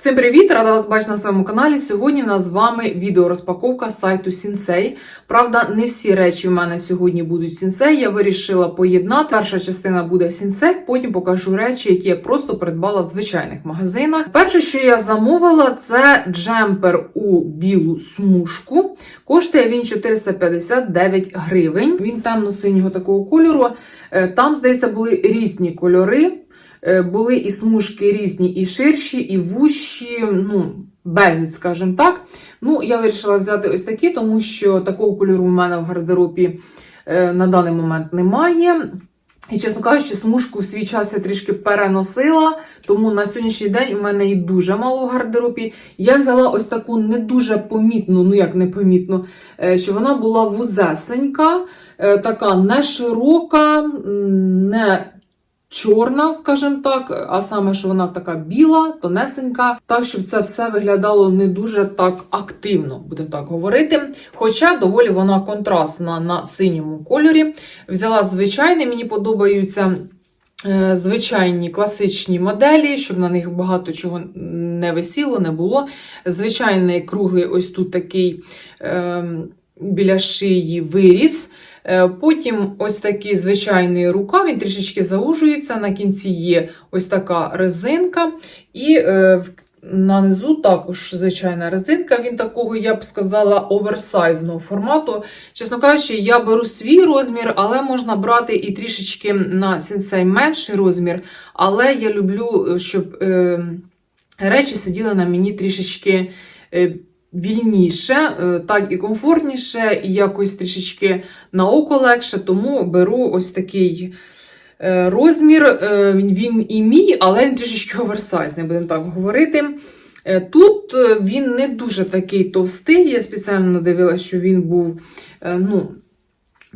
Всім привіт! Рада вас бачити на своєму каналі. Сьогодні в нас з вами відеорозпаковка сайту Сінсей. Правда, не всі речі в мене сьогодні будуть Сінсей. Я вирішила поєднати. Перша частина буде Сінсей, потім покажу речі, які я просто придбала в звичайних магазинах. Перше, що я замовила, це джемпер у білу смужку. Коштує він 459 гривень. Він темно-синього такого кольору. Е, Там, здається, були різні кольори. Е, були і смужки різні, і ширші, і вущі, ну, безліч, скажімо так. Ну, я вирішила взяти ось такі, тому що такого кольору в мене в гардеробі е, на даний момент немає. І, чесно кажучи, смужку в свій час я трішки переносила, тому на сьогоднішній день у мене її дуже мало в гардеробі. Я взяла ось таку не дуже помітну, ну як не помітну, е, що вона була вузесенька, така не широка, не чорна, скажімо так, а саме, що вона така біла, тонесенька, так, щоб це все виглядало не дуже так активно, будемо так говорити. Хоча доволі вона контрастна на синьому кольорі. Взяла звичайний, мені подобаються. е, Звичайні класичні моделі, щоб на них багато чого не висіло, не було. Звичайний круглий, ось тут такий е, біля шиї виріс. Е, Потім ось такий звичайний рукав, він трішечки заужується. На кінці є ось така резинка. І е, на низу також звичайна резинка. Він такого, я б сказала, оверсайзного формату. Чесно кажучи, я беру свій розмір, але можна брати і трішечки на сенсей менший розмір. Але я люблю, щоб е, речі сиділи на мені трішечки. Вільніше, е, так і комфортніше, і якось трішечки на око легше, тому беру ось такий е, розмір. Е, Він і мій, але він трішечки оверсайзний, будемо так говорити. Тут він не дуже такий товстий. Я спеціально дивилася, що він був, ну,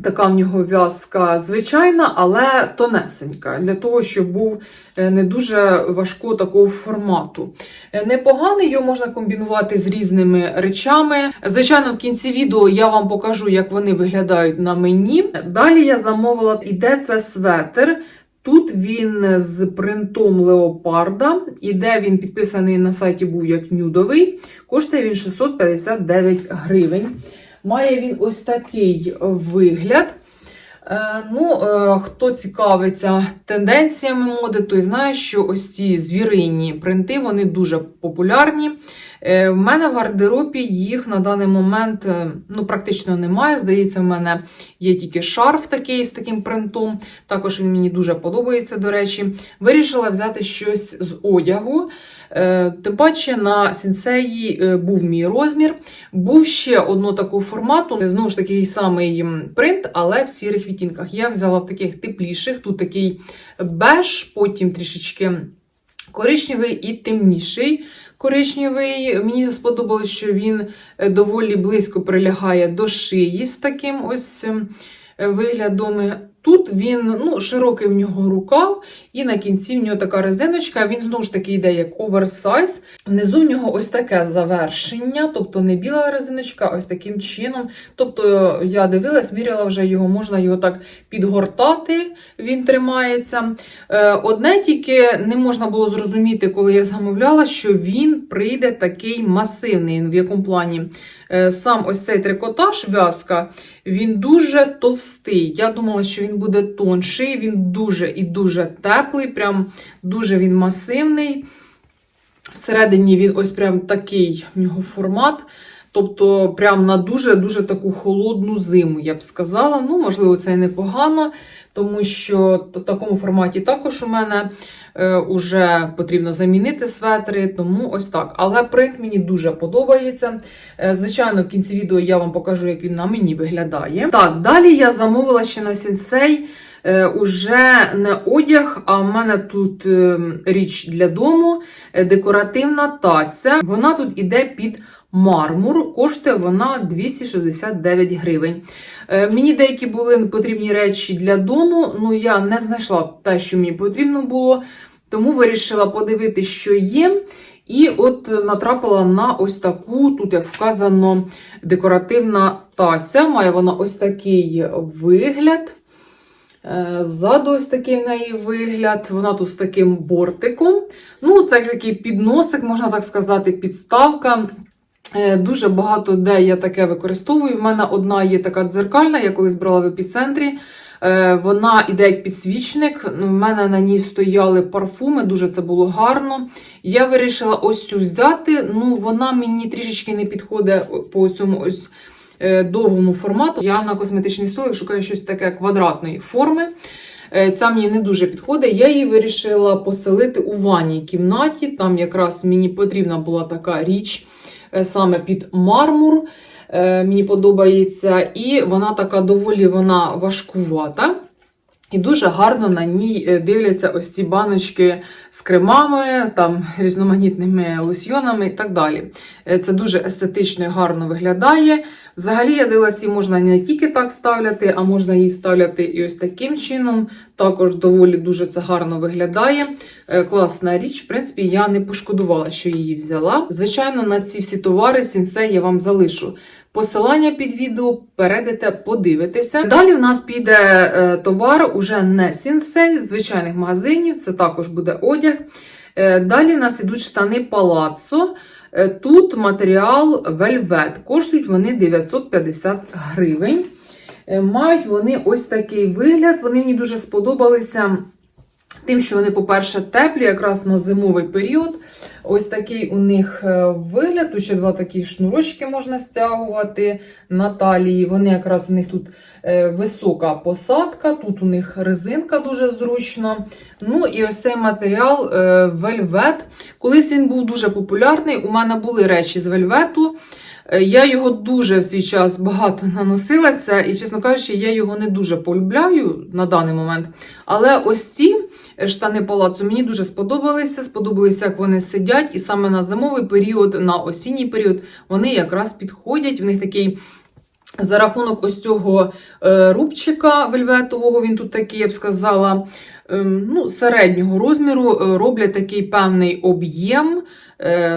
така в нього в'язка звичайна, але тонесенька, для того, щоб був е, не дуже важкого такого формату. Е, Непоганий, його можна комбінувати з різними речами. Звичайно, в кінці відео я вам покажу, як вони виглядають на мені. Далі я замовила, іде це светр. Тут він з принтом леопарда, іде він підписаний на сайті був як нюдовий, коштує він 659 гривень. Має він ось такий вигляд. Е, Ну, е, хто цікавиться тенденціями моди, той знає, що ось ці звіринні принти вони дуже популярні. Е, В мене в гардеробі їх на даний момент е, ну, практично немає. Здається, в мене є тільки шарф такий з таким принтом. Також він мені дуже подобається, до речі. Вирішила взяти щось з одягу. Е, Тим паче на сенсеї е, був мій розмір. Був ще одного такого формату, знову ж такий самий принт, але в сірих відтінках. Я взяла в таких тепліших, тут такий беж, потім трішечки коричневий і темніший. Коричневий. Мені сподобалось, що він е, доволі близько прилягає до шиї з таким ось ем, виглядом. Тут він ну, широкий в нього рукав, і на кінці в нього така резиночка. Він знову ж таки йде як оверсайз. Внизу в нього ось таке завершення, тобто не біла резиночка, ось таким чином. Тобто я дивилась, міряла вже його, можна його так підгортати, він тримається. Е, Одне тільки не можна було зрозуміти, коли я замовляла, що він прийде такий масивний. В якому плані Е, сам ось цей трикотаж в'язка, він дуже товстий. Я думала, що він буде тонший, він дуже і дуже теплий, прям дуже він масивний. Всередині він ось прям такий в нього формат. Тобто, прям на дуже-дуже таку холодну зиму, я б сказала. Ну, можливо, це і непогано, тому що в такому форматі також у мене е, уже потрібно замінити светри, тому ось так. Але принт мені дуже подобається. Е, звичайно, в кінці відео я вам покажу, як він на мені виглядає. Так, далі я замовила ще на сенсей. Е, Уже не одяг, а в мене тут е, річ для дому, е, декоративна таця. Вона тут іде під мармур, коштує вона 269 гривень. Е, Мені деякі були потрібні речі для дому, ну я не знайшла те, що мені потрібно було, тому вирішила подивитися, що є. І от натрапила на ось таку, тут як вказано, декоративна таця. Має вона ось такий вигляд. Е, Ззаду ось такий в неї вигляд. Вона тут з таким бортиком. Ну, це такий підносик, можна так сказати, підставка. Е, Дуже багато де я таке використовую. В мене одна є така дзеркальна, я колись брала в епіцентрі. Е, Вона іде як підсвічник. У мене на ній стояли парфуми, дуже це було гарно. Я вирішила ось цю взяти. Ну, вона мені трішечки не підходить по цьому ось е, довгому формату. Я на косметичний столик шукаю щось таке квадратної форми. Ця мені не дуже підходить. Я її вирішила поселити у ванній кімнаті. Там якраз мені потрібна була така річ саме під мармур. Е, Мені подобається, і вона така доволі вона важкувата. І дуже гарно на ній е, дивляться ось ці баночки з кремами, там різноманітними лосьйонами і так далі. Е, Це дуже естетично і гарно виглядає. Взагалі, я дивилася, її можна не тільки так ставляти, а можна її ставляти і ось таким чином. Також доволі дуже це гарно виглядає. Е, Класна річ. В принципі, я не пошкодувала, що її взяла. Звичайно, на ці всі товари сінсей я вам залишу. Посилання під відео перейдете, подивитеся. Далі в нас піде е, товар уже не сінсей, звичайних магазинів, це також буде одяг. Е, далі в нас ідуть штани Палаццо. Е, Тут матеріал вельвет. Коштують вони 950 гривень. Мають вони ось такий вигляд. Вони мені дуже сподобалися. Тим, що вони, по-перше, теплі, якраз на зимовий період. Ось такий у них е, вигляд. Тут ще два такі шнурочки можна стягувати на талії. Вони якраз у них тут е, висока посадка, тут у них резинка дуже зручно. Ну і ось цей матеріал е, вельвет. Колись він був дуже популярний. У мене були речі з вельвету. Е, Я його дуже в свій час багато наносилася, і, чесно кажучи, я його не дуже полюбляю на даний момент. Але ось ці штани палацу мені дуже сподобалися. Сподобалися, як вони сидять, і саме на зимовий період, на осінній період вони якраз підходять. В них такий. За рахунок ось цього е, рубчика вельветового, він тут такий, я б сказала, ем, ну, середнього розміру, е, роблять такий певний об'єм, е,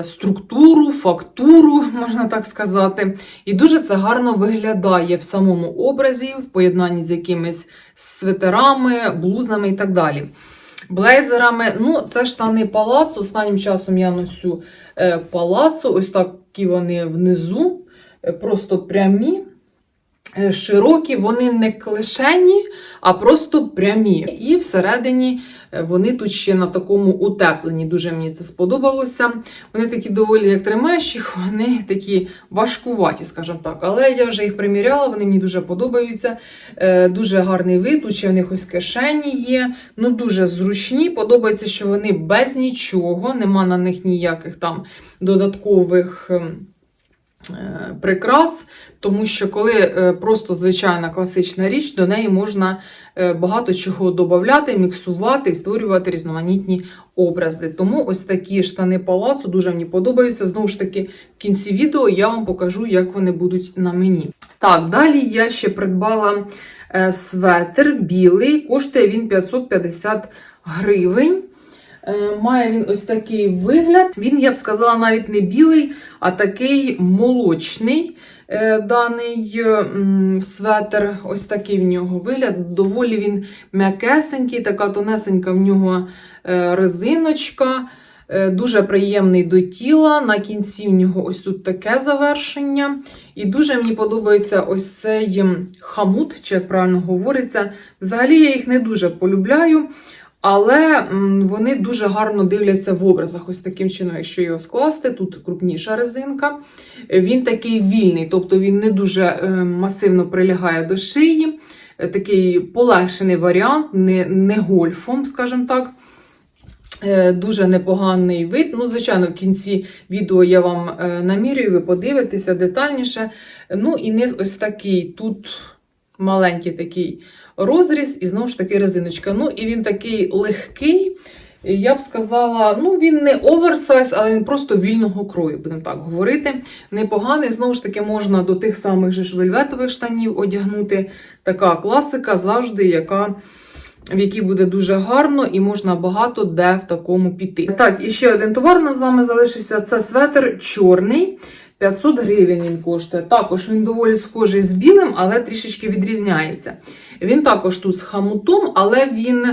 структуру, фактуру, можна так сказати. І дуже це гарно виглядає в самому образі, в поєднанні з якимись свитерами, блузами і так далі. Блейзерами, ну, це штани палацу. Останнім часом я носю е, палацу, ось такі вони внизу, е, просто прямі. Е, Широкі, вони не клешені, а просто прямі. І всередині е, вони тут ще на такому утепленні. Дуже мені це сподобалося. Вони такі доволі, як тримаєш вони такі важкуваті, скажімо так. Але я вже їх приміряла, вони мені дуже подобаються. Е, Дуже гарний вид, тут ще в них ось кишені є. Ну, дуже зручні. Подобається, що вони без нічого, нема на них ніяких там додаткових. Е, Прикрас, тому що коли е, просто звичайна класична річ, до неї можна е, багато чого додати, міксувати і створювати різноманітні образи. Тому ось такі штани палацу дуже мені подобаються. Знову ж таки, в кінці відео я вам покажу, як вони будуть на мені. Так, далі я ще придбала светр білий, коштує він 550 гривень. Е, Має він ось такий вигляд. Він, я б сказала, навіть не білий, а такий молочний. е, Даний е, светр, ось такий в нього вигляд. Доволі він м'якесенький, така тонесенька в нього резиночка. Дуже приємний до тіла. На кінці в нього ось тут таке завершення. І дуже мені подобається ось цей хамут, чи як правильно говориться. Взагалі я їх не дуже полюбляю. Але вони дуже гарно дивляться в образах. Ось таким чином, якщо його скласти, тут крупніша резинка. Він такий вільний, тобто він не дуже е, масивно прилягає до шиї. Е, Такий полегшений варіант, не, не гольфом, скажімо так. Е, Дуже непоганий вид. Ну, звичайно, в кінці відео я вам намірюю, ви подивитеся детальніше. Ну і низ ось такий. Тут маленький такий розріз, і знову ж таки резиночка. Ну, і він такий легкий. Я б сказала, ну він не оверсайз, але він просто вільного крою, будемо так говорити. Непоганий, знову ж таки, можна до тих самих же вельветових штанів одягнути. Така класика завжди, яка. В якій буде дуже гарно і можна багато де в такому піти. Так, і ще один товар у нас з вами залишився. Це светр чорний. 500 гривень він коштує. Також він доволі схожий з білим, але трішечки відрізняється. Він також тут з хамутом, але він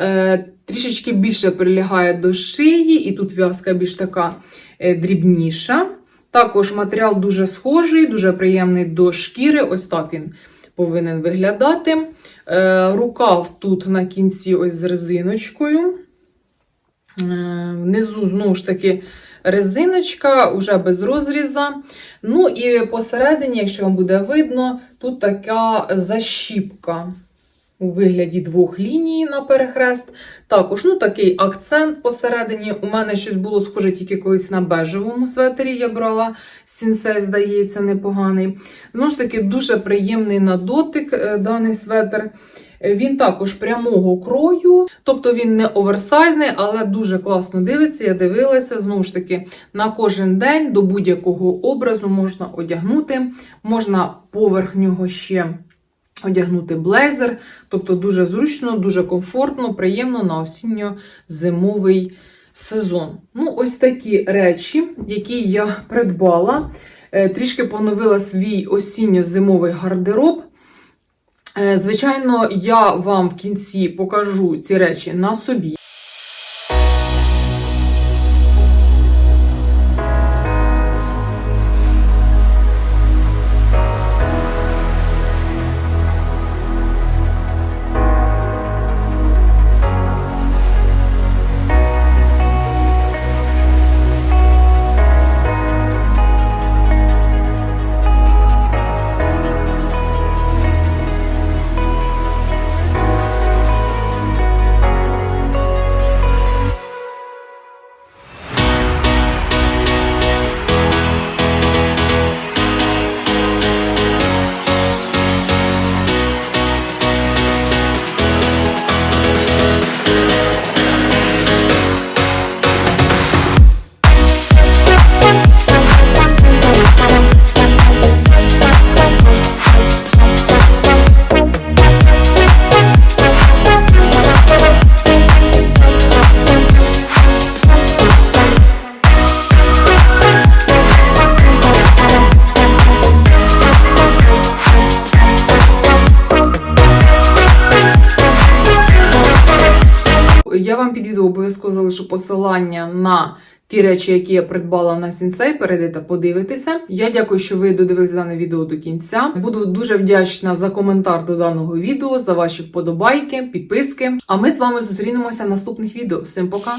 е, трішечки більше прилягає до шиї, і тут в'язка більш така е, дрібніша. Також матеріал дуже схожий, дуже приємний до шкіри. Ось так він повинен виглядати. Е, рукав тут на кінці ось з резиночкою. Е, Внизу, знову ж таки, резиночка, вже без розріза. Ну і посередині, якщо вам буде видно, тут така защіпка у вигляді двох ліній на перехрест. Також ну, такий акцент посередині. У мене щось було схоже тільки колись на бежевому светері. Я брала сінсей, здається, непоганий. Ну ж таки, дуже приємний на дотик е, даний светр. Е, Він також прямого крою, тобто він не оверсайзний, але дуже класно дивиться. Я дивилася знову ж таки на кожен день до будь-якого образу можна одягнути, можна поверх нього ще одягнути блейзер. Тобто дуже зручно, дуже комфортно, приємно на осінньо-зимовий сезон. Ну, ось такі речі, які я придбала. Е, Трішки поновила свій осінньо-зимовий гардероб. Е, Звичайно, я вам в кінці покажу ці речі на собі. Посилання на ті речі, які я придбала на сінсей. Перейдете, подивитися. Я дякую, що ви додивилися дане відео до кінця. Буду дуже вдячна за коментар до даного відео, за ваші вподобайки, підписки. А ми з вами зустрінемося в наступних відео. Всім пока!